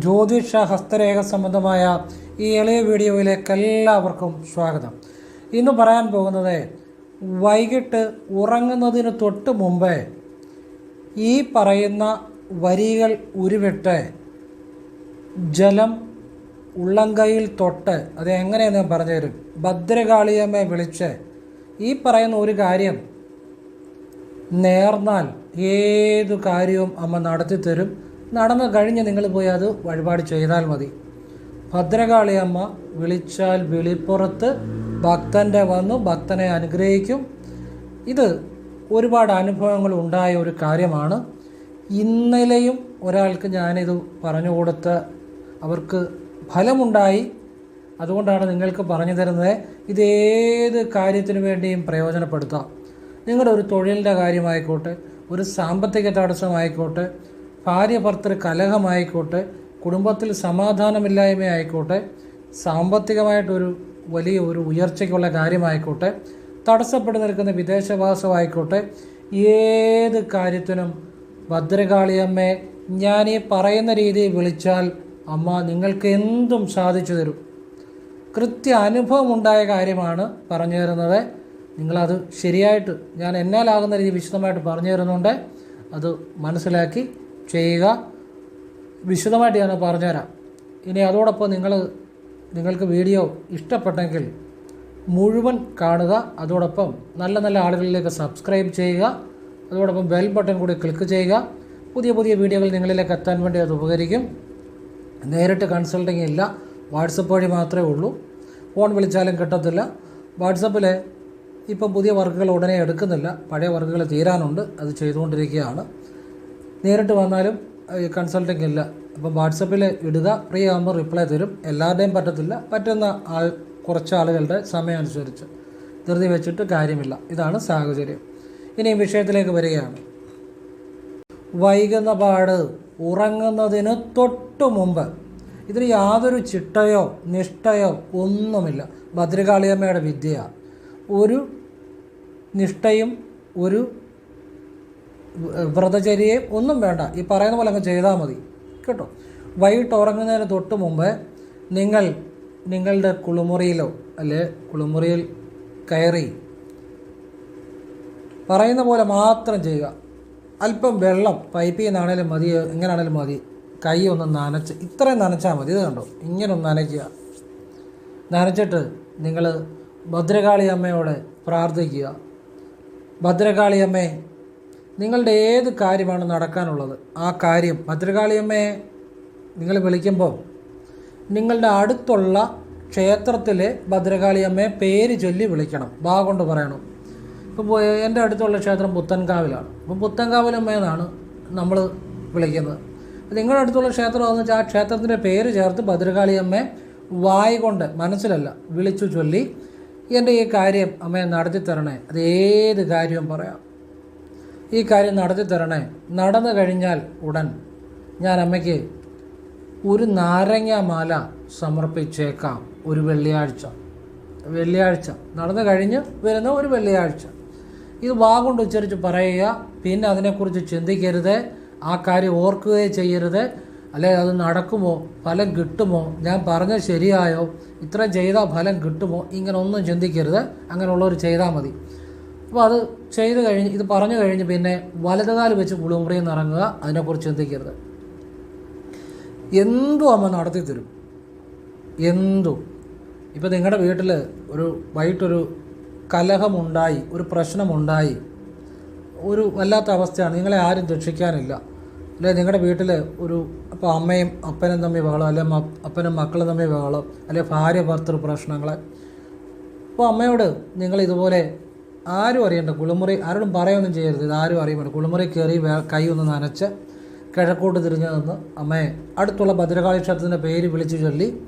ജ്യോതിഷ ഹസ്തരേഖ സംബന്ധമായ ഈ എളിയ വീഡിയോയിലേക്ക് എല്ലാവർക്കും സ്വാഗതം. ഇന്ന് പറയാൻ പോകുന്നത് വൈകിട്ട് ഉറങ്ങുന്നതിന് തൊട്ട് മുമ്പേ ഈ പറയുന്ന വരികൾ ഉരുവിട്ട് ജലം ഉള്ളംകൈയിൽ തൊട്ട് അത് എങ്ങനെയെന്ന് ഞാൻ പറഞ്ഞുതരും ഭദ്രകാളിയമ്മയെ വിളിച്ച് ഈ പറയുന്ന ഒരു കാര്യം നേർന്നാൽ ഏതു കാര്യവും അമ്മ നടത്തി തരും നടന്നു കഴിഞ്ഞ് നിങ്ങൾ പോയി അത് വഴിപാട് ചെയ്താൽ മതി. ഭദ്രകാളിയമ്മ വിളിച്ചാൽ വിളിപ്പുറത്ത് ഭക്തന്റെ വന്നു ഭക്തനെ അനുഗ്രഹിക്കും. ഇത് ഒരുപാട് അനുഭവങ്ങൾ ഉണ്ടായ ഒരു കാര്യമാണ്. ഇന്നലെയും ഒരാൾക്ക് ഞാനിത് പറഞ്ഞു കൊടുത്ത് അവർക്ക് ഫലമുണ്ടായി. അതുകൊണ്ടാണ് നിങ്ങൾക്ക് പറഞ്ഞു തരുന്നത്. ഇത് ഏത് കാര്യത്തിനു വേണ്ടിയും പ്രയോജനപ്പെടുത്താം. നിങ്ങളുടെ ഒരു തൊഴിലിന്റെ കാര്യമായിക്കോട്ടെ ഒരു സാമ്പത്തിക തടസ്സമായിക്കോട്ടെ ഭാര്യ ഭർത്തൃ കലഹമായിക്കോട്ടെ കുടുംബത്തിൽ സമാധാനമില്ലായ്മ ആയിക്കോട്ടെ സാമ്പത്തികമായിട്ടൊരു വലിയ ഒരു ഉയർച്ചയ്ക്കുള്ള കാര്യമായിക്കോട്ടെ തടസ്സപ്പെട്ട് നിൽക്കുന്ന വിദേശവാസമായിക്കോട്ടെ ഏത് കാര്യത്തിനും ഭദ്രകാളിയമ്മയെ ഞാൻ ഈ പറയുന്ന രീതിയിൽ വിളിച്ചാൽ അമ്മ നിങ്ങൾക്ക് എന്തും സാധിച്ചു തരും. കൃത്യ അനുഭവം ഉണ്ടായ കാര്യമാണ് പറഞ്ഞു തരുന്നത്. നിങ്ങളത് ശരിയായിട്ട് ഞാൻ എന്നാലാകുന്ന രീതി വിശദമായിട്ട് പറഞ്ഞു തരുന്നുണ്ട്. അത് മനസ്സിലാക്കി ചെയ്യുക. വിശദമായിട്ട് ഞാൻ പറഞ്ഞുതരാം. ഇനി അതോടൊപ്പം നിങ്ങൾ നിങ്ങൾക്ക് വീഡിയോ ഇഷ്ടപ്പെട്ടെങ്കിൽ മുഴുവൻ കാണുക. അതോടൊപ്പം നല്ല നല്ല ആളുകളിലേക്ക് സബ്സ്ക്രൈബ് ചെയ്യുക. അതോടൊപ്പം ബെൽ ബട്ടൺ കൂടി ക്ലിക്ക് ചെയ്യുക. പുതിയ പുതിയ വീഡിയോകൾ നിങ്ങളിലേക്ക് എത്താൻ വേണ്ടി അത് ഉപകരിക്കും. നേരിട്ട് കൺസൾട്ടിങ് ഇല്ല. വാട്സപ്പ് വഴി മാത്രമേ ഉള്ളൂ. ഫോൺ വിളിച്ചാലും കിട്ടത്തില്ല. വാട്സപ്പിൽ ഇപ്പം പുതിയ വർക്കുകൾ ഉടനെ എടുക്കുന്നില്ല. പഴയ വർക്കുകൾ തീരാനുണ്ട്. അത് ചെയ്തുകൊണ്ടിരിക്കുകയാണ്. നേരിട്ട് വന്നാലും കൺസൾട്ടിങ് ഇല്ല. അപ്പോൾ വാട്സപ്പിൽ ഇടുക ഫ്രീ ആകുമ്പോൾ റിപ്ലൈ തരും. എല്ലാവരുടെയും പറ്റത്തില്ല. പറ്റുന്ന ആൾ കുറച്ച് ആളുകളുടെ സമയം അനുസരിച്ച്. ധൃതി വെച്ചിട്ട് കാര്യമില്ല. ഇതാണ് സാഹചര്യം. ഇനി വിഷയത്തിലേക്ക് വരികയാണ്. വൈകുന്ന പാട് ഉറങ്ങുന്നതിന് തൊട്ടു മുമ്പ് ഇതിന് യാതൊരു ചിട്ടയോ നിഷ്ഠയോ ഒന്നുമില്ല. ഭദ്രകാളിയമ്മയുടെ വിദ്യ ഒരു നിഷ്ഠയും ഒരു വ്രതചര്യയും ഒന്നും വേണ്ട. ഈ പറയുന്ന പോലെ അങ്ങ് ചെയ്താൽ മതി. കേട്ടോ? വൈകിട്ട് ഉറങ്ങുന്നതിന് തൊട്ട് മുമ്പ് നിങ്ങൾ നിങ്ങളുടെ കുളിമുറിയിലോ അല്ലെ കുളിമുറിയിൽ കയറി പറയുന്ന പോലെ മാത്രം ചെയ്യുക. അല്പം വെള്ളം പൈപ്പിൽ നിന്നാണേലും മതി എങ്ങനെയാണേലും മതി. കൈ ഒന്ന് നനച്ച് ഇത്രയും നനച്ചാൽ മതി. ഇത് കണ്ടോ? ഇങ്ങനെ ഒന്ന് നനയ്ക്കുക. നനച്ചിട്ട് നിങ്ങൾ ഭദ്രകാളി അമ്മയോട് പ്രാർത്ഥിക്കുക. ഭദ്രകാളി അമ്മേ നിങ്ങളുടെ ഏത് കാര്യമാണ് നടക്കാനുള്ളത്? ആ കാര്യം. ഭദ്രകാളിയമ്മയെ നിങ്ങൾ വിളിക്കുമ്പോൾ നിങ്ങളുടെ അടുത്തുള്ള ക്ഷേത്രത്തിലെ ഭദ്രകാളിയമ്മയെ പേര് ചൊല്ലി വിളിക്കണം. ബാ കൊണ്ട് പറയണം. ഇപ്പോൾ എന്റെ അടുത്തുള്ള ക്ഷേത്രം പുത്തൻകാവിലാണ്. അപ്പോൾ പുത്തൻകാവിലമ്മയെന്നാണ് നമ്മൾ വിളിക്കുന്നത്. നിങ്ങളുടെ അടുത്തുള്ള ക്ഷേത്രം എന്ന് വെച്ചാൽ ആ ക്ഷേത്രത്തിന്റെ പേര് ചേർത്ത് ഭദ്രകാളിയമ്മയെ വായി കൊണ്ട് മനസ്സിലല്ല വിളിച്ചു ചൊല്ലി എന്റെ ഈ കാര്യം അമ്മയെ നടത്തി തരണേ അത് ഏത് കാര്യവും പറയാം. ഈ കാര്യം നടത്തി തരണേ. നടന്നു കഴിഞ്ഞാൽ ഉടൻ ഞാൻ അമ്മയ്ക്ക് ഒരു നാരങ്ങ മാല സമർപ്പിച്ചേക്കാം. ഒരു വെള്ളിയാഴ്ച. വെള്ളിയാഴ്ച. നടന്നു കഴിഞ്ഞ് വരുന്ന ഒരു വെള്ളിയാഴ്ച. ഇത് വാ കൊണ്ട് ഉച്ചരിച്ച് പറയുക. പിന്നെ അതിനെക്കുറിച്ച് ചിന്തിക്കരുത്. ആ കാര്യം ഓർക്കുകയോ ചെയ്യരുത്. അല്ലെ അത് നടക്കുമോ? ഫലം കിട്ടുമോ? ഞാൻ പറഞ്ഞത് ശരിയായോ? ഇത്രയും ചെയ്താൽ ഫലം കിട്ടുമോ? ഇങ്ങനെ ഒന്നും ചിന്തിക്കരുത്. അങ്ങനെയുള്ളവർ ചെയ്താൽ മതി. അപ്പോൾ അത് ചെയ്ത് കഴിഞ്ഞ് ഇത് പറഞ്ഞു കഴിഞ്ഞ് പിന്നെ വലതുകാൽ വെച്ച് കുളിമുറിയിൽ നിന്ന് ഇറങ്ങുക അതിനെക്കുറിച്ച് ചിന്തിക്കരുത്. എന്തും അമ്മ നടത്തി തരും. എന്തും. ഇപ്പോൾ നിങ്ങളുടെ വീട്ടിൽ ഒരു വൈകിട്ടൊരു കലഹമുണ്ടായി ഒരു പ്രശ്നമുണ്ടായി ഒരു വല്ലാത്ത അവസ്ഥയാണ്. നിങ്ങളെ ആരും രക്ഷിക്കാനില്ല. അല്ലെ? നിങ്ങളുടെ വീട്ടിൽ ഒരു അപ്പോൾ അമ്മയും അപ്പനും തമ്മിൽ ബഹളം അല്ലെ? അപ്പനും മക്കളും തമ്മിൽ ബഹളം അല്ലെ? ഭാര്യ ഭർത്തൃ പ്രശ്നങ്ങൾ അപ്പോൾ അമ്മയോട് നിങ്ങൾ ഇതുപോലെ ആരും അറിയണ്ട. കുളിമുറി ആരോടും പറയൊന്നും ചെയ്യരുത്. ഇത് ആരും അറിയുമല്ലോ. കുളിമുറി കയറി കൈ ഒന്ന് നനച്ച് കിഴക്കോട്ട് തിരിഞ്ഞു നിന്ന് അമ്മയെ അടുത്തുള്ള ഭദ്രകാളി ക്ഷേത്രത്തിന്റെ പേര് വിളിച്ചു ചൊല്ലി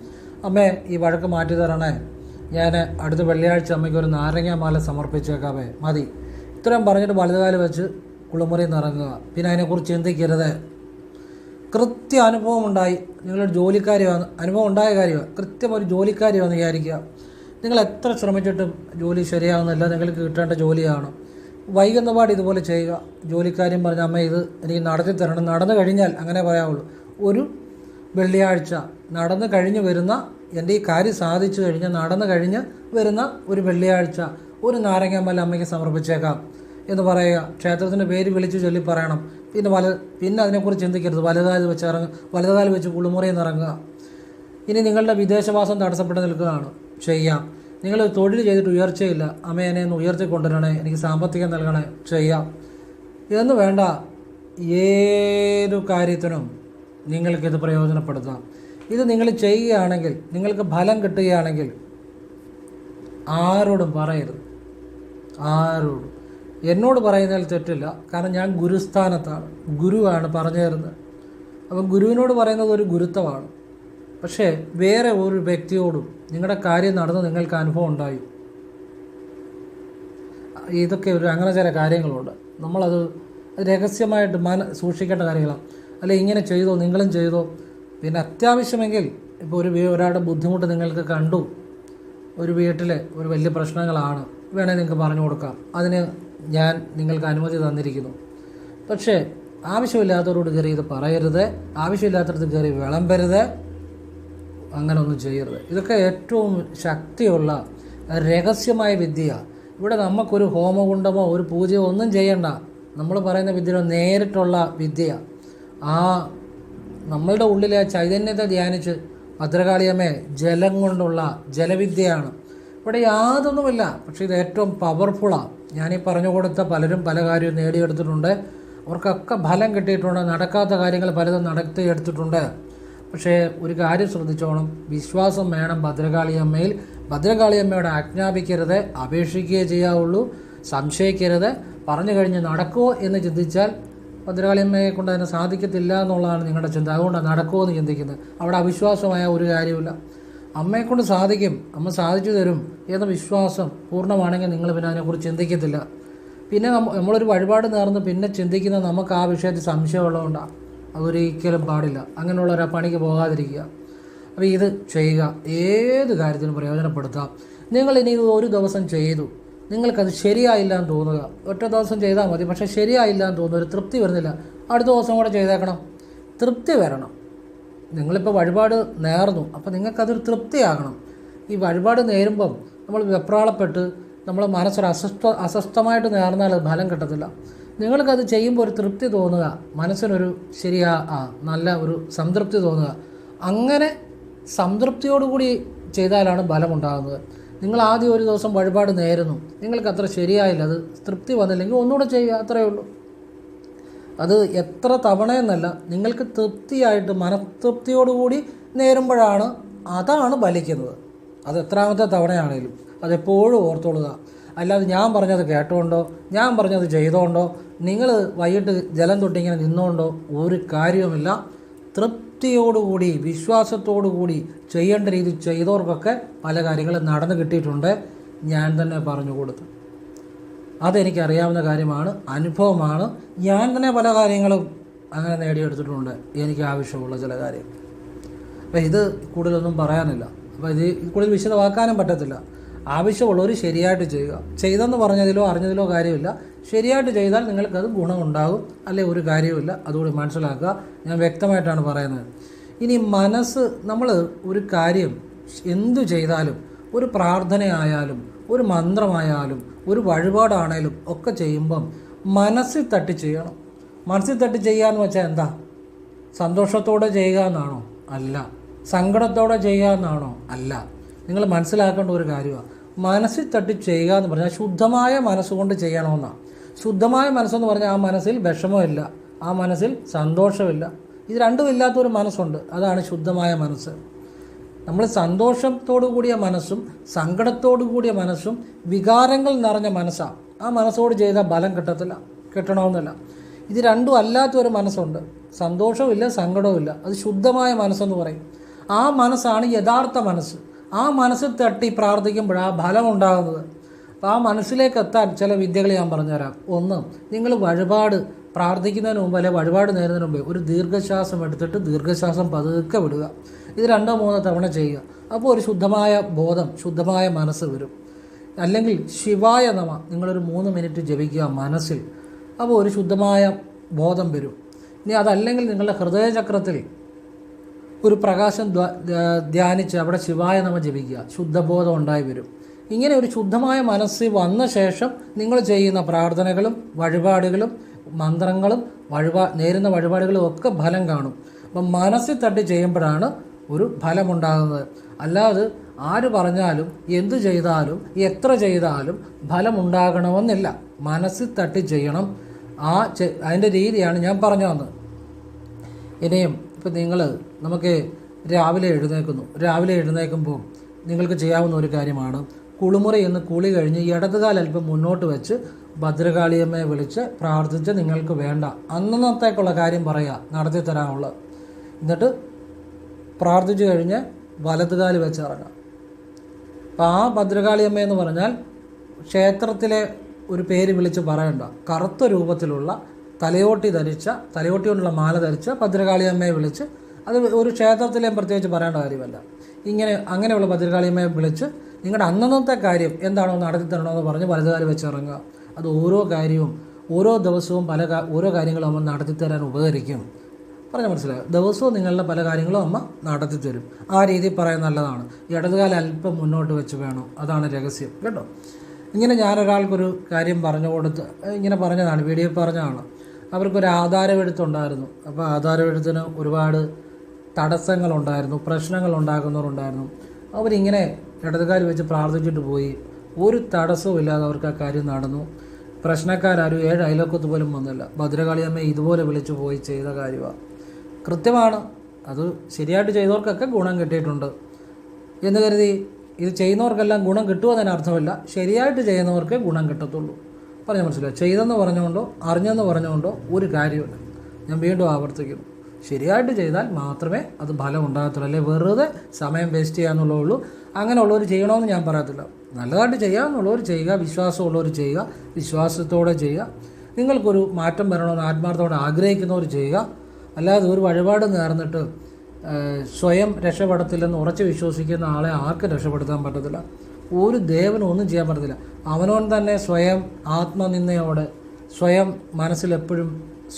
അമ്മേ ഈ വഴക്ക് മാറ്റി തരണേ ഞാൻ അടുത്ത വെള്ളിയാഴ്ച അമ്മയ്ക്ക് ഒരു നാരങ്ങ മാല സമർപ്പിച്ചേക്കാമേ മതി. ഇത്രയും പറഞ്ഞിട്ട് വലുതുകാലം വെച്ച് കുളിമുറിയിൽ നിന്ന് ഇറങ്ങുക. പിന്നെ അതിനെക്കുറിച്ച് ചിന്തിക്കരുത്. കൃത്യ അനുഭവം ഉണ്ടായി നിങ്ങളൊരു ജോലിക്കാരിയാണ്. അനുഭവം ഉണ്ടായ കാര്യമാണ്. കൃത്യം ഒരു ജോലിക്കാരി വന്ന് വിചാരിക്കുക. നിങ്ങൾ എത്ര ശ്രമിച്ചിട്ടും ജോലി ശരിയാവുന്നില്ല നിങ്ങൾക്ക് കിട്ടേണ്ട ജോലിയാണ്. വൈകുന്ന പാട് ഇതുപോലെ ചെയ്യുക. ജോലിക്കാരും പറഞ്ഞ അമ്മ ഇത് എനിക്ക് നടത്തി തരണം. നടന്നു കഴിഞ്ഞാൽ അങ്ങനെ പറയാവുള്ളൂ. ഒരു വെള്ളിയാഴ്ച നടന്നു കഴിഞ്ഞ് വരുന്ന എന്റെ ഈ കാര്യം സാധിച്ചു കഴിഞ്ഞ് നടന്നു കഴിഞ്ഞ് വരുന്ന ഒരു വെള്ളിയാഴ്ച ഒരു നാരങ്ങാമല അമ്മയ്ക്ക് സമർപ്പിച്ചേക്കാം എന്ന് പറയുക. ക്ഷേത്രത്തിന്റെ പേര് വിളിച്ച് ചൊല്ലി പറയണം. പിന്നെ വല പിന്നെ അതിനെക്കുറിച്ച് ചിന്തിക്കരുത്. വലുതായത് വെച്ച് ഇറങ്ങുക വലുതാൽ വെച്ച് കുളിമുറിയിൽ നിന്ന് ഇറങ്ങുക. ഇനി നിങ്ങളുടെ വിദേശവാസം തടസ്സപ്പെട്ട് നിൽക്കുകയാണ്. ചെയ്യാം. നിങ്ങൾ തൊഴിൽ ചെയ്തിട്ട് ഉയർച്ചയില്ല. അമ്മ എന്നെ ഒന്ന് ഉയർച്ച കൊണ്ടുവരണേ എനിക്ക് സാമ്പത്തികം നൽകണേ. ചെയ്യാം. ഇതൊന്ന് വേണ്ട. ഏതു കാര്യത്തിനും നിങ്ങൾക്കിത് പ്രയോജനപ്പെടുത്താം. ഇത് നിങ്ങൾ ചെയ്യുകയാണെങ്കിൽ നിങ്ങൾക്ക് ഫലം കിട്ടുകയാണെങ്കിൽ ആരോടും പറയരുത്. ആരോടും. എന്നോട് പറയുന്നതിൽ തെറ്റില്ല. കാരണം ഞാൻ ഗുരുസ്ഥാനത്താണ്. ഗുരുവാണ് പറഞ്ഞു തരുന്നത് അപ്പം ഗുരുവിനോട് പറയുന്നത് ഒരു ഗുരുത്വമാണ്. പക്ഷേ വേറെ ഒരു വ്യക്തിയോടും നിങ്ങളുടെ കാര്യം നടന്ന് നിങ്ങൾക്ക് അനുഭവം ഉണ്ടായി. ഇതൊക്കെ ഒരു അങ്ങനെ ചില കാര്യങ്ങളുണ്ട്. നമ്മളത് രഹസ്യമായിട്ട് മന സൂക്ഷിക്കേണ്ട കാര്യങ്ങളാണ്. അല്ലെ ഇങ്ങനെ ചെയ്തോ നിങ്ങളും ചെയ്തോ. പിന്നെ അത്യാവശ്യമെങ്കിൽ ഇപ്പോൾ ഒരു ഒരാളുടെ ബുദ്ധിമുട്ട് നിങ്ങൾക്ക് കണ്ടു. ഒരു വീട്ടിൽ ഒരു വലിയ പ്രശ്നങ്ങളാണ്. വേണമെങ്കിൽ നിങ്ങൾക്ക് പറഞ്ഞു കൊടുക്കാം. അതിന് ഞാൻ നിങ്ങൾക്ക് അനുമതി തന്നിരിക്കുന്നു. പക്ഷേ ആവശ്യമില്ലാത്തവരോട് കയറി ഇത് പറയരുത്. ആവശ്യമില്ലാത്തടത്ത് കയറി വിളമ്പരുത്. അങ്ങനെ ഒന്നും ചെയ്യരുത്. ഇതൊക്കെ ഏറ്റവും ശക്തിയുള്ള രഹസ്യമായ വിദ്യയാണ് ഇവിടെ നമുക്കൊരു ഹോമകുണ്ടമോ ഒരു പൂജയോ ഒന്നും ചെയ്യണ്ട. നമ്മൾ പറയുന്ന വിദ്യ നേരിട്ടുള്ള വിദ്യ ആ നമ്മളുടെ ഉള്ളിലെ ചൈതന്യത്തെ ധ്യാനിച്ച് ഭദ്രകാളിയമ്മേ ജലം കൊണ്ടുള്ള ജലവിദ്യയാണ്. ഇവിടെ യാതൊന്നുമില്ല പക്ഷേ ഇത് ഏറ്റവും പവർഫുള്ളാണ് ഞാനീ പറഞ്ഞു കൊടുത്ത പലരും പല കാര്യവും നേടിയെടുത്തിട്ടുണ്ട്. അവർക്കൊക്കെ ഫലം കിട്ടിയിട്ടുണ്ട്. നടക്കാത്ത കാര്യങ്ങൾ പലതും നടത്തിയെടുത്തിട്ടുണ്ട് പക്ഷേ ഒരു കാര്യം ശ്രദ്ധിച്ചോണം. വിശ്വാസം വേണം ഭദ്രകാളിയമ്മയിൽ. ഭദ്രകാളിയമ്മയോട് ആജ്ഞാപിക്കരുത് അപേക്ഷിക്കുകയേ ചെയ്യാവുള്ളൂ സംശയിക്കരുത്. പറഞ്ഞു കഴിഞ്ഞ് നടക്കുമോ എന്ന് ചിന്തിച്ചാൽ ഭദ്രകാളിയമ്മയെ കൊണ്ട് അതിനെ സാധിക്കത്തില്ല എന്നുള്ളതാണ് നിങ്ങളുടെ ചിന്ത. അതുകൊണ്ടാണ് നടക്കുമോ എന്ന് ചിന്തിക്കുന്നത്. അവിടെ അവിശ്വാസമായ ഒരു കാര്യമില്ല അമ്മയെക്കൊണ്ട് സാധിക്കും. അമ്മ സാധിച്ചു തരും എന്ന വിശ്വാസം പൂർണമാണെങ്കിൽ നിങ്ങൾ പിന്നെ അതിനെക്കുറിച്ച് ചിന്തിക്കത്തില്ല. പിന്നെ നമ്മ നമ്മളൊരു വഴിപാട് നേർന്ന് പിന്നെ ചിന്തിക്കുന്നത് നമുക്ക് ആ വിഷയത്തിൽ സംശയമുള്ളതുകൊണ്ടാണ് അതൊരിക്കലും പാടില്ല. അങ്ങനെയുള്ള ഒരു പണിക്ക് പോകാതിരിക്കുക. അപ്പോൾ ഇത് ചെയ്യുക. ഏത് കാര്യത്തിനും പ്രയോജനപ്പെടുത്താം. നിങ്ങൾ ഇനി ഇത് ഒരു ദിവസം ചെയ്തു. നിങ്ങൾക്കത് ശരിയായില്ല എന്ന് തോന്നുക. ഒറ്റ ദിവസം ചെയ്താൽ മതി. പക്ഷേ ശരിയായില്ല എന്ന് തോന്നുക ഒരു തൃപ്തി വരുന്നില്ല. അടുത്ത ദിവസം കൂടെ ചെയ്തേക്കണം. തൃപ്തി വരണം. നിങ്ങളിപ്പോൾ വഴിപാട് നേർന്നു. അപ്പോൾ നിങ്ങൾക്കതൊരു തൃപ്തിയാകണം. ഈ വഴിപാട് നേരുമ്പം നമ്മൾ വെപ്രാളപ്പെട്ട് നമ്മൾ മനസ്സൊരു അസ്വസ്ഥ അസ്വസ്ഥമായിട്ട് നേർന്നാൽ ഫലം കിട്ടത്തില്ല. നിങ്ങൾക്കത് ചെയ്യുമ്പോൾ ഒരു തൃപ്തി തോന്നുക. മനസ്സിനൊരു ശരിയാ ആ നല്ല ഒരു സംതൃപ്തി തോന്നുക. അങ്ങനെ സംതൃപ്തിയോടുകൂടി ചെയ്താലാണ് ബലമുണ്ടാകുന്നത് നിങ്ങൾ ആദ്യം ഒരു ദിവസം വഴിപാട് നേരുന്നു. നിങ്ങൾക്ക് അത്ര ശരിയായില്ല. അത് തൃപ്തി വന്നില്ലെങ്കിൽ ഒന്നുകൂടെ ചെയ്യുക അത്രയേ ഉള്ളൂ. അത് എത്ര തവണയെന്നല്ല നിങ്ങൾക്ക് തൃപ്തിയായിട്ട് മനതൃപ്തിയോടുകൂടി നേരുമ്പോഴാണ് അതാണ് ബലിക്കുന്നത് അത് എത്രാമത്തെ തവണയാണേലും അതെപ്പോഴും ഓർത്തോളുക അല്ലാതെ ഞാൻ പറഞ്ഞത് കേട്ടോണ്ടോ? ഞാൻ പറഞ്ഞത് ചെയ്തോണ്ടോ? നിങ്ങൾ വൈകിട്ട് ജലം തൊട്ടിങ്ങനെ നിന്നോണ്ടോ? ഒരു കാര്യവുമില്ല. തൃപ്തിയോടുകൂടി വിശ്വാസത്തോടുകൂടി ചെയ്യേണ്ട രീതി ചെയ്തവർക്കൊക്കെ പല കാര്യങ്ങളും നടന്നു കിട്ടിയിട്ടുണ്ട്. ഞാൻ തന്നെ പറഞ്ഞു കൊടുത്തു. അതെനിക്കറിയാവുന്ന കാര്യമാണ് അനുഭവമാണ്. ഞാൻ തന്നെ പല കാര്യങ്ങളും അങ്ങനെ നേടിയെടുത്തിട്ടുണ്ട് എനിക്ക് ആവശ്യമുള്ള ചില കാര്യം അപ്പോൾ ഇത് കൂടുതലൊന്നും പറയാനില്ല. അപ്പോൾ ഇത് കൂടുതൽ വിശദമാക്കാനും പറ്റത്തില്ല. ആവശ്യമുള്ളവർ ശരിയായിട്ട് ചെയ്യുക. ചെയ്തെന്ന് പറഞ്ഞതിലോ അറിഞ്ഞതിലോ കാര്യമില്ല. ശരിയായിട്ട് ചെയ്താൽ നിങ്ങൾക്കത് ഗുണമുണ്ടാകും. അല്ലെ ഒരു കാര്യവുമില്ല. അതുകൂടി മനസ്സിലാക്കുക. ഞാൻ വ്യക്തമായിട്ടാണ് പറയുന്നത്. ഇനി മനസ്സ് നമ്മൾ ഒരു കാര്യം എന്തു ചെയ്താലും ഒരു പ്രാർത്ഥനയായാലും ഒരു മന്ത്രമായാലും ഒരു വഴിപാടാണേലും ഒക്കെ ചെയ്യുമ്പം മനസ്സിൽ തട്ടി ചെയ്യണം. മനസ്സിൽ തട്ടി ചെയ്യുക എന്ന് വെച്ചാൽ എന്താ? സന്തോഷത്തോടെ ചെയ്യുക എന്നാണോ? അല്ല. സങ്കടത്തോടെ ചെയ്യുക എന്നാണോ? അല്ല. നിങ്ങൾ മനസ്സിലാക്കേണ്ട ഒരു കാര്യമാണ് മനസ്സിൽ തട്ടി ചെയ്യുക എന്ന് പറഞ്ഞാൽ ശുദ്ധമായ മനസ്സുകൊണ്ട് ചെയ്യണമെന്നാണ് ശുദ്ധമായ മനസ്സെന്ന് പറഞ്ഞാൽ ആ മനസ്സിൽ വിഷമമില്ല ആ മനസ്സിൽ സന്തോഷമില്ല. ഇത് രണ്ടും ഇല്ലാത്തൊരു മനസ്സുണ്ട്. അതാണ് ശുദ്ധമായ മനസ്സ്. നമ്മൾ സന്തോഷത്തോടു കൂടിയ മനസ്സും സങ്കടത്തോടു കൂടിയ മനസ്സും വികാരങ്ങൾ നിറഞ്ഞ മനസ്സാണ് ആ മനസ്സോട് ചെയ്താൽ ബലം കിട്ടത്തില്ല കിട്ടണമെന്നില്ല. ഇത് രണ്ടും അല്ലാത്ത ഒരു മനസ്സുണ്ട്. സന്തോഷവുമില്ല സങ്കടവുമില്ല. അത് ശുദ്ധമായ മനസ്സെന്ന് പറയും. ആ മനസ്സാണ് യഥാർത്ഥ മനസ്സ്. ആ മനസ്സിൽ തട്ടി പ്രാർത്ഥിക്കുമ്പോഴാണ് ഫലം ഉണ്ടാകുന്നത് അപ്പോൾ ആ മനസ്സിലേക്ക് എത്താൻ ചില വിദ്യകൾ ഞാൻ പറഞ്ഞുതരാം. ഒന്ന് നിങ്ങൾ വഴിപാട് പ്രാർത്ഥിക്കുന്നതിന് മുമ്പ് അല്ലെങ്കിൽ വഴിപാട് നേരുന്നതിന് മുമ്പേ ഒരു ദീർഘശ്വാസം എടുത്തിട്ട് ദീർഘശ്വാസം പതുക്കെ വിടുക. ഇത് രണ്ടോ മൂന്നോ തവണ ചെയ്യുക. അപ്പോൾ ഒരു ശുദ്ധമായ ബോധം ശുദ്ധമായ മനസ്സ് വരും. അല്ലെങ്കിൽ ശിവായ നമ നിങ്ങളൊരു മൂന്ന് മിനിറ്റ് ജപിക്കുക മനസ്സിൽ. അപ്പോൾ ഒരു ശുദ്ധമായ ബോധം വരും. ഇനി അതല്ലെങ്കിൽ നിങ്ങളുടെ ഹൃദയചക്രത്തിൽ ഒരു പ്രകാശം ധ്യാനിച്ച് അവിടെ ശിവായ നമ ജപിക്കുക. ശുദ്ധബോധം ഉണ്ടായി വരും. ഇങ്ങനെ ഒരു ശുദ്ധമായ മനസ്സ് വന്ന ശേഷം നിങ്ങൾ ചെയ്യുന്ന പ്രാർത്ഥനകളും വഴിപാടുകളും മന്ത്രങ്ങളും വഴിപാ നേരുന്ന വഴിപാടുകളും ഒക്കെ ഫലം കാണും. അപ്പം മനസ്സിൽ തട്ടി ചെയ്യുമ്പോഴാണ് ഒരു ഫലമുണ്ടാകുന്നത്. അല്ലാതെ ആര് പറഞ്ഞാലും എന്തു ചെയ്താലും എത്ര ചെയ്താലും ഫലമുണ്ടാകണമെന്നില്ല. മനസ്സിൽ തട്ടി ചെയ്യണം. ആ അതിന്റെ രീതിയാണ് ഞാൻ പറഞ്ഞു തന്നത്. ഇനിയും ഇപ്പം നിങ്ങൾ നമുക്ക് രാവിലെ എഴുന്നേൽക്കുന്നു. രാവിലെ എഴുന്നേൽക്കുമ്പോൾ നിങ്ങൾക്ക് ചെയ്യാവുന്ന ഒരു കാര്യമാണ് കുളിമുറി എന്ന് കുളി കഴിഞ്ഞ് ഇടതുകാൽ അല്പം മുന്നോട്ട് വെച്ച് ഭദ്രകാളിയമ്മയെ വിളിച്ച് പ്രാർത്ഥിച്ച് നിങ്ങൾക്ക് വേണ്ട. അന്നത്തേക്കുള്ള കാര്യം പറയുക നടത്തി തരാനുള്ള. എന്നിട്ട് പ്രാർത്ഥിച്ചു കഴിഞ്ഞ് വലതുകാൽ വെച്ച് ഇറങ്ങാം. അപ്പം ആ ഭദ്രകാളിയമ്മ എന്ന് പറഞ്ഞാൽ ക്ഷേത്രത്തിലെ ഒരു പേര് വിളിച്ച് പറയണ്ട. കറുത്ത രൂപത്തിലുള്ള തലയോട്ടി ധരിച്ച തലയോട്ടി കൊണ്ടുള്ള മാല ധരിച്ച ഭദ്രകാളിയമ്മയെ വിളിച്ച് അത് ഒരു ക്ഷേത്രത്തിലേയും പ്രത്യേകിച്ച് പറയേണ്ട കാര്യമല്ല. ഇങ്ങനെ അങ്ങനെയുള്ള ഭദ്രകാളിയമ്മയെ വിളിച്ച് നിങ്ങളുടെ അന്നന്നത്തെ കാര്യം എന്താണോ നടത്തി തരണമെന്ന് പറഞ്ഞ് വലതുകാലം വെച്ചിറങ്ങുക. അത് ഓരോ കാര്യവും ഓരോ ദിവസവും പല ഓരോ കാര്യങ്ങളും അമ്മ നടത്തി തരാൻ ഉപകരിക്കും. പറഞ്ഞ മനസ്സിലായോ? ദിവസവും നിങ്ങളുടെ പല കാര്യങ്ങളും അമ്മ നടത്തി തരും. ആ രീതി പറയാൻ നല്ലതാണ്. ഇടതുകാലം അല്പം മുന്നോട്ട് വെച്ച് വേണം. അതാണ് രഹസ്യം. കേട്ടോ? ഇങ്ങനെ ഞാനൊരാൾക്കൊരു കാര്യം പറഞ്ഞു കൊടുത്ത് ഇങ്ങനെ പറഞ്ഞതാണ് വീഡിയോ പറഞ്ഞതാണ്. അവർക്കൊരു ആധാരമെഴുത്തുണ്ടായിരുന്നു. അപ്പോൾ ആധാരമെഴുത്തിന് ഒരുപാട് തടസ്സങ്ങളുണ്ടായിരുന്നു പ്രശ്നങ്ങൾ ഉണ്ടാക്കുന്നവരുണ്ടായിരുന്നു അവരിങ്ങനെ ഇടതുകാർ വെച്ച് പ്രാർത്ഥിച്ചിട്ട് പോയി. ഒരു തടസ്സവും ഇല്ലാതെ അവർക്ക് ആ കാര്യം നടന്നു. പ്രശ്നക്കാരും ഏഴ് അയലൊക്കത്ത് പോലും വന്നില്ല. ഭദ്രകാളിയമ്മ ഇതുപോലെ വിളിച്ചു പോയി ചെയ്ത കാര്യമാണ് കൃത്യമാണ്. അത് ശരിയായിട്ട് ചെയ്തവർക്കൊക്കെ ഗുണം കിട്ടിയിട്ടുണ്ട്. എന്ന് കരുതി ഇത് ചെയ്യുന്നവർക്കെല്ലാം ഗുണം കിട്ടുമെന്നതിന് അർത്ഥമില്ല. ശരിയായിട്ട് ചെയ്യുന്നവർക്ക് ഗുണം കിട്ടത്തുള്ളൂ. പറഞ്ഞ മനസ്സിലായി? ചെയ്തെന്ന് പറഞ്ഞുകൊണ്ടോ അറിഞ്ഞെന്ന് പറഞ്ഞുകൊണ്ടോ ഒരു കാര്യമില്ല ഞാൻ വീണ്ടും ആവർത്തിക്കുന്നു ശരിയായിട്ട് ചെയ്താൽ മാത്രമേ അത് ഫലം ഉണ്ടാകത്തുള്ളൂ. അല്ലെ? വെറുതെ സമയം വേസ്റ്റ് ചെയ്യാന്നുള്ളേ ഉള്ളൂ. അങ്ങനെയുള്ളവർ ചെയ്യണമെന്ന് ഞാൻ പറയത്തില്ല. നല്ലതായിട്ട് ചെയ്യാമെന്നുള്ളവർ ചെയ്യുക വിശ്വാസമുള്ളവർ ചെയ്യുക വിശ്വാസത്തോടെ ചെയ്യുക. നിങ്ങൾക്കൊരു മാറ്റം വരണമെന്ന് ആത്മാർത്ഥത്തോടെ ആഗ്രഹിക്കുന്നവർ ചെയ്യുക. അല്ലാതെ ഒരു വഴിപാട് നേർന്നിട്ട് സ്വയം രക്ഷപ്പെടത്തില്ലെന്ന് ഉറച്ച് വിശ്വസിക്കുന്ന ആളെ ആർക്കും രക്ഷപ്പെടുത്താൻ പറ്റത്തില്ല. ഒരു ദേവനും ഒന്നും ചെയ്യാൻ പറ്റത്തില്ല. അവനവൻ തന്നെ സ്വയം ആത്മനിന്ദയോടെ സ്വയം മനസ്സിലെപ്പോഴും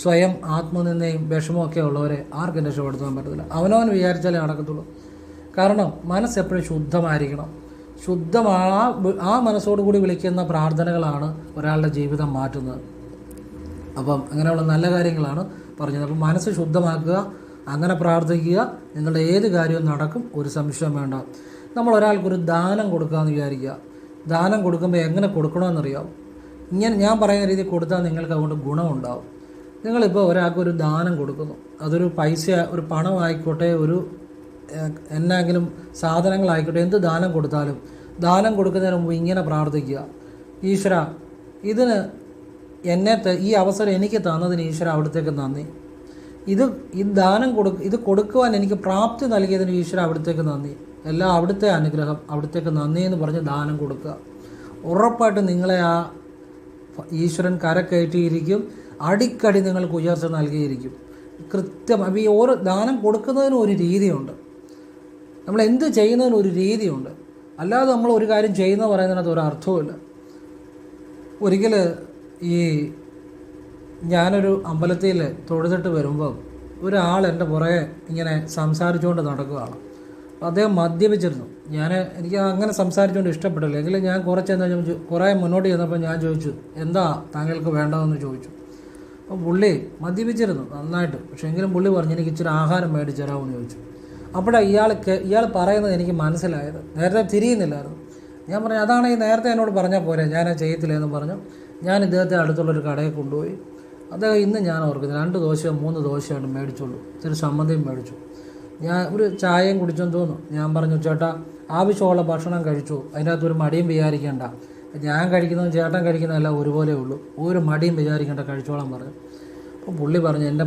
സ്വയം ആത്മനിന്ദയും വിഷമമൊക്കെ ഉള്ളവരെ ആർക്കും രക്ഷപ്പെടുത്താൻ പറ്റത്തില്ല. അവനവൻ വിചാരിച്ചാലേ നടക്കത്തുള്ളൂ. കാരണം മനസ്സെപ്പോഴും ശുദ്ധമായിരിക്കണം. ശുദ്ധമാ ആ ആ കൂടി വിളിക്കുന്ന പ്രാർത്ഥനകളാണ് ഒരാളുടെ ജീവിതം മാറ്റുന്നത്. അപ്പം അങ്ങനെയുള്ള നല്ല കാര്യങ്ങളാണ് പറഞ്ഞത്. അപ്പം മനസ്സ് ശുദ്ധമാക്കുക അങ്ങനെ പ്രാർത്ഥിക്കുക നിങ്ങളുടെ ഏത് കാര്യവും നടക്കും ഒരു സംശയം വേണ്ട. നമ്മൾ ഒരാൾക്കൊരു ദാനം കൊടുക്കാമെന്ന് വിചാരിക്കുക. ദാനം കൊടുക്കുമ്പോൾ എങ്ങനെ കൊടുക്കണമെന്നറിയാവും. ഇങ്ങനെ ഞാൻ പറയുന്ന രീതിയിൽ കൊടുത്താൽ നിങ്ങൾക്ക് അതുകൊണ്ട് ഗുണമുണ്ടാവും. നിങ്ങളിപ്പോൾ ഒരാൾക്കൊരു ദാനം കൊടുക്കുന്നു. അതൊരു പൈസ ഒരു പണമായിക്കോട്ടെ ഒരു എന്നാങ്കിലും സാധനങ്ങളായിക്കോട്ടെ എന്ത് ദാനം കൊടുത്താലും ദാനം കൊടുക്കുന്നതിന് മുമ്പ് ഇങ്ങനെ പ്രാർത്ഥിക്കുക. ഈശ്വര ഇതിന് എന്നെ ഈ അവസരം എനിക്ക് തന്നതിന് ഈശ്വര അവിടത്തേക്ക് നന്ദി. ഇത് ഈ ദാനം കൊടു ഇത് കൊടുക്കുവാൻ എനിക്ക് പ്രാപ്തി നൽകിയതിന് ഈശ്വര അവിടത്തേക്ക് നന്ദി. എല്ലാം അവിടുത്തെ അനുഗ്രഹം അവിടുത്തേക്ക് നന്ദി എന്ന് പറഞ്ഞ് ദാനം കൊടുക്കുക. ഉറപ്പായിട്ട് നിങ്ങളെ ആ ഈശ്വരൻ കരക്കയറ്റിയിരിക്കും. അടിക്കടി നിങ്ങൾക്ക് ഉയർച്ച നൽകിയിരിക്കും. കൃത്യം അപ്പോൾ ഈ ഓരോ ദാനം കൊടുക്കുന്നതിനും ഒരു രീതിയുണ്ട്. നമ്മൾ എന്ത് ചെയ്യുന്നതിനും ഒരു രീതിയുണ്ട്. അല്ലാതെ നമ്മൾ ഒരു കാര്യം ചെയ്യുന്ന പറയുന്നതിനകത്ത് ഒരു അർത്ഥവുമില്ല. ഒരിക്കൽ ഈ ഞാനൊരു അമ്പലത്തിൽ തൊഴുതിട്ട് വരുമ്പോൾ ഒരാൾ എന്റെ പുറകെ ഇങ്ങനെ സംസാരിച്ചുകൊണ്ട് നടക്കുകയാണ്. അദ്ദേഹം മദ്യപിച്ചിരുന്നു. ഞാൻ എനിക്ക് അങ്ങനെ സംസാരിച്ചുകൊണ്ട് ഇഷ്ടപ്പെട്ടില്ല. എങ്കിലും ഞാൻ കുറച്ച് എന്താ കുറേ മുന്നോട്ട് ചെന്നപ്പോൾ ഞാൻ ചോദിച്ചു എന്താ താങ്കൾക്ക് വേണ്ടതെന്ന്? ചോദിച്ചു. അപ്പോൾ പുള്ളി മദ്യപിച്ചിരുന്നു നന്നായിട്ട്. പക്ഷേ എങ്കിലും പുള്ളി പറഞ്ഞു എനിക്ക് ഇച്ചിരി ആഹാരം മേടിച്ച് തരാമെന്ന് ചോദിച്ചു. അപ്പോഴാണ് ഇയാൾ ഇയാൾ പറയുന്നത് എനിക്ക് മനസ്സിലായത്. നേരത്തെ തിരിയുന്നില്ലായിരുന്നു. ഞാൻ പറഞ്ഞു അതാണ് ഈ നേരത്തെ എന്നോട് പറഞ്ഞാൽ പോരെ? ഞാൻ ചെയ്യത്തില്ല എന്ന് പറഞ്ഞു. ഞാൻ ഇദ്ദേഹത്തെ അടുത്തുള്ളൊരു കടയിൽ കൊണ്ടുപോയി. അദ്ദേഹം ഇന്ന് ഞാൻ ഓർക്കുന്നു. രണ്ട് ദോശയോ മൂന്ന് ദോശയാണ് മേടിച്ചുള്ളൂ. ഇത്തിരി സമ്മതിയും മേടിച്ചു. ഞാൻ ഒരു ചായയും കുടിച്ചെന്ന് തോന്നുന്നു. ഞാൻ പറഞ്ഞു ചേട്ടാ ആവശ്യമുള്ള ഭക്ഷണം കഴിച്ചു. അതിനകത്ത് ഒരു മടിയും വിചാരിക്കേണ്ട. ഞാൻ കഴിക്കുന്നതും ചേട്ടൻ കഴിക്കുന്നതെല്ലാം ഒരുപോലെ ഉള്ളൂ. ഒരു മടിയും വിചാരിക്കേണ്ട. കഴിച്ചോളാൻ പറഞ്ഞു. അപ്പോൾ പുള്ളി പറഞ്ഞു എന്റെ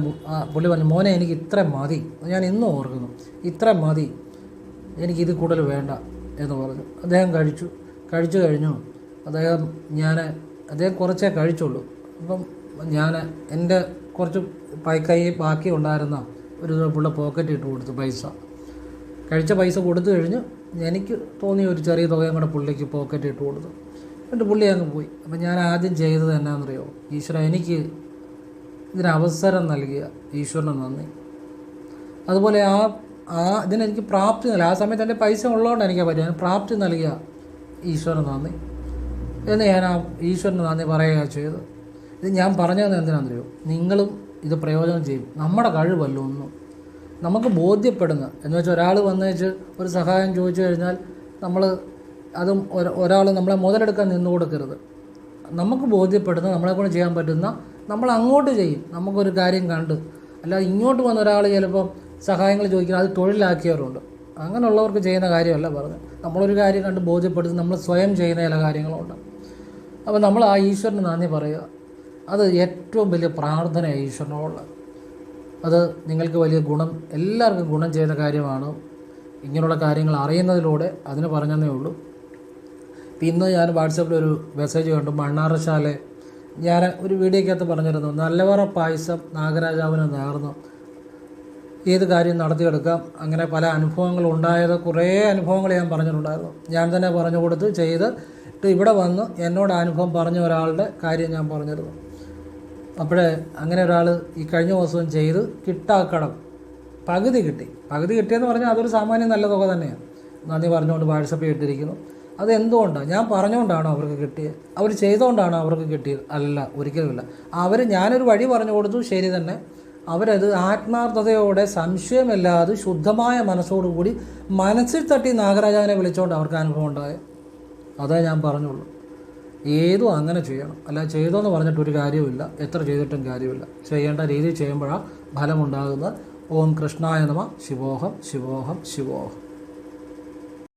പുള്ളി പറഞ്ഞു മോനെ എനിക്ക് ഇത്ര മതി. ഞാൻ ഇന്നും ഓർക്കുന്നു. ഇത്ര മതി. എനിക്ക് ഇത് കൂടുതൽ വേണ്ട. എന്ന് പറഞ്ഞു. അദ്ദേഹം കഴിച്ചു. കഴിച്ചു കഴിഞ്ഞു. അദ്ദേഹം ഞാൻ അദ്ദേഹം കുറച്ചേ കഴിച്ചുള്ളൂ. അപ്പം ഞാൻ എന്റെ കുറച്ച് കൈ ബാക്കി ഉണ്ടായിരുന്ന ഒരു പുള്ള പോക്കറ്റ് ഇട്ട് കൊടുത്തു പൈസ. കഴിച്ച പൈസ കൊടുത്തു കഴിഞ്ഞ് എനിക്ക് തോന്നിയ ഒരു ചെറിയ തുകയും കൂടെ പുള്ളിക്ക് പോക്കറ്റ് ഇട്ട് കൊടുത്തു. എന്നിട്ട് പുള്ളി അങ്ങ് പോയി. അപ്പം ഞാൻ ആദ്യം ചെയ്തത് എന്നാണെന്നറിയോ ഈശ്വര എനിക്ക് ഇതിന് അവസരം നൽകിയ ഈശ്വരന് നന്ദി. അതുപോലെ ആ ആ ഇതിനെനിക്ക് പ്രാപ്തി നൽകി ആ സമയത്ത് എന്റെ പൈസ ഉള്ളതുകൊണ്ട് എനിക്ക് പറ്റും ഞാൻ പ്രാപ്തി നൽകിയ ഈശ്വരൻ നന്ദി. എന്ന് ഞാൻ ആ ഈശ്വരന് നന്ദി പറയുക ചെയ്തു ഇത് ഞാൻ പറഞ്ഞതെന്ന് എന്തിനാണെന്നറിയോ നിങ്ങളും ഇത് പ്രയോജനം ചെയ്യും. നമ്മുടെ കഴിവല്ല ഒന്നും. നമുക്ക് ബോധ്യപ്പെടുന്ന എന്ന് വെച്ചാൽ ഒരാൾ വന്നേച്ച് ഒരു സഹായം ചോദിച്ചു കഴിഞ്ഞാൽ നമ്മൾ അതും ഒരാൾ നമ്മളെ മുതലെടുക്കാൻ നിന്നു കൊടുക്കരുത്. നമുക്ക് ബോധ്യപ്പെടുന്ന നമ്മളെ കൊണ്ട് ചെയ്യാൻ പറ്റുന്ന നമ്മൾ അങ്ങോട്ട് ചെയ്യും. നമുക്കൊരു കാര്യം കണ്ട്. അല്ലാതെ ഇങ്ങോട്ട് വന്ന ഒരാൾ ചിലപ്പോൾ സഹായങ്ങൾ ചോദിക്കുന്നത് അത് തൊഴിലാക്കിയവരുണ്ട്. അങ്ങനെയുള്ളവർക്ക് ചെയ്യുന്ന കാര്യമല്ല പറഞ്ഞത് നമ്മളൊരു കാര്യം കണ്ട് ബോധ്യപ്പെടുത്തി നമ്മൾ സ്വയം ചെയ്യുന്ന ചില കാര്യങ്ങളുണ്ട്. അപ്പോൾ നമ്മൾ ആ ഈശ്വരന് നന്ദി പറയുക. അത് ഏറ്റവും വലിയ പ്രാർത്ഥന ഈശ്വരനോട് അത് നിങ്ങൾക്ക് വലിയ ഗുണം എല്ലാവർക്കും ഗുണം ചെയ്യുന്ന കാര്യമാണ്. ഇങ്ങനെയുള്ള കാര്യങ്ങൾ അറിയുന്നതിലൂടെ അതിന് പറഞ്ഞതേ ഉള്ളൂ. ഇന്ന് ഞാൻ വാട്സപ്പിൽ ഒരു മെസ്സേജ് കണ്ടു. മണ്ണാറശാലെ ഞാൻ ഒരു വീഡിയോക്കകത്ത് പറഞ്ഞിരുന്നു നല്ലവറ പായസം നാഗരാജാവിന് നേർന്നു. ഏത് കാര്യം നടത്തിയെടുക്കാം? അങ്ങനെ പല അനുഭവങ്ങൾ ഉണ്ടായത് കുറേ അനുഭവങ്ങൾ ഞാൻ പറഞ്ഞിട്ടുണ്ടായിരുന്നു. ഞാൻ തന്നെ പറഞ്ഞു കൊടുത്ത് ചെയ്ത് ഇവിടെ വന്ന് എന്നോട് അനുഭവം പറഞ്ഞ ഒരാളുടെ കാര്യം ഞാൻ പറഞ്ഞിരുന്നു. അപ്പോഴേ അങ്ങനെ ഒരാൾ ഈ കഴിഞ്ഞ ദിവസവും ചെയ്ത് കിട്ടാക്കണം. പകുതി കിട്ടി. പകുതി കിട്ടിയെന്ന് പറഞ്ഞാൽ അതൊരു സാമാന്യം നല്ല തുക തന്നെയാണ് നന്ദി പറഞ്ഞുകൊണ്ട് വാട്സപ്പിൽ ഇട്ടിരിക്കുന്നു. അത് എന്തുകൊണ്ടാണ് ഞാൻ പറഞ്ഞുകൊണ്ടാണോ അവർക്ക് കിട്ടിയത് അവർ ചെയ്തുകൊണ്ടാണോ അവർക്ക് കിട്ടിയത്? അല്ല ഒരിക്കലുമില്ല. അവർ ഞാനൊരു വഴി പറഞ്ഞു കൊടുത്തു ശരി തന്നെ. അവരത് ആത്മാർത്ഥതയോടെ സംശയമില്ലാതെ ശുദ്ധമായ മനസ്സോടുകൂടി മനസ്സിൽ തട്ടി നാഗരാജാവിനെ വിളിച്ചുകൊണ്ട് അവർക്ക് അനുഭവം ഉണ്ടായത് അതേ ഞാൻ പറഞ്ഞുള്ളൂ. ഏതും അങ്ങനെ ചെയ്യണം. അല്ല ചെയ്തോന്ന് പറഞ്ഞിട്ട് ഒരു കാര്യമില്ല എത്ര ചെയ്തിട്ടും കാര്യമില്ല. ചെയ്യേണ്ട രീതിയിൽ ചെയ്യുമ്പോഴാണ് ഫലമുണ്ടാകുന്നത്. ഓം കൃഷ്ണായ നമ. ശിവോഹം ശിവോഹം ശിവോഹം.